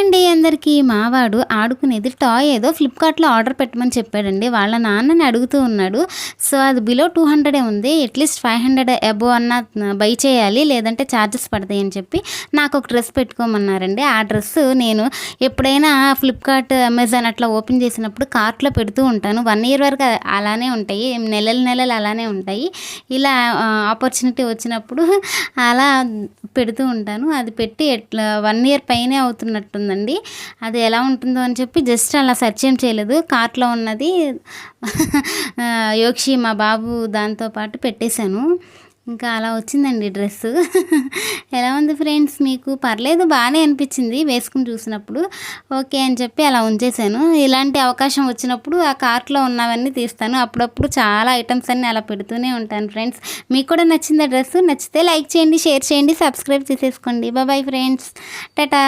అండి అందరికీ. మావాడు ఆడుకునేది టాయ్ ఏదో ఫ్లిప్కార్ట్లో ఆర్డర్ పెట్టమని చెప్పాడండి. వాళ్ళ నాన్నని అడుగుతూ ఉన్నాడు. సో అది బిలో టూ హండ్రెడే ఉంది. అట్లీస్ట్ ఫైవ్ హండ్రెడ్ అబో అన్న బై చేయాలి. లేదంటే ఛార్జెస్ పడతాయి అని చెప్పి నాకు ఒక డ్రెస్ పెట్టుకోమన్నారండి. ఆ డ్రెస్ నేను ఎప్పుడైనా ఫ్లిప్కార్ట్ అమెజాన్ అట్లా ఓపెన్ చేసినప్పుడు కార్ట్లో పెడుతూ ఉంటాను. వన్ ఇయర్ వరకు అలానే ఉంటాయి. నెలలు నెలలు అలానే ఉంటాయి. ఇలా ఆపర్చునిటీ వచ్చినప్పుడు అలా పెడుతూ ఉంటాను. అది పెట్టి ఎట్లా వన్ ఇయర్ పైనే ఉంటుందండి అది ఎలా ఉంటుందో అని చెప్పి జస్ట్ అలా సెర్చ్ ఏం చేయలేదు. కార్ట్లో ఉన్నది యోక్షి మా బాబు దాంతో పాటు పెట్టేశాను. ఇంకా అలా వచ్చిందండి డ్రెస్ ఎలా ఉంది ఫ్రెండ్స్? మీకు పర్లేదు బాగానే అనిపించింది వేసుకుని చూసినప్పుడు. ఓకే అని చెప్పి అలా ఉంచేసాను ఇలాంటి అవకాశం వచ్చినప్పుడు ఆ కార్ట్లో ఉన్నవన్నీ తీస్తాను. అప్పుడప్పుడు చాలా ఐటమ్స్ అన్నీ అలా పెడుతూనే ఉంటాను ఫ్రెండ్స్. మీకు కూడా నచ్చింది డ్రెస్ నచ్చితే లైక్ చేయండి షేర్ చేయండి సబ్స్క్రైబ్ చేసేసుకోండి. Bye friends. టటా.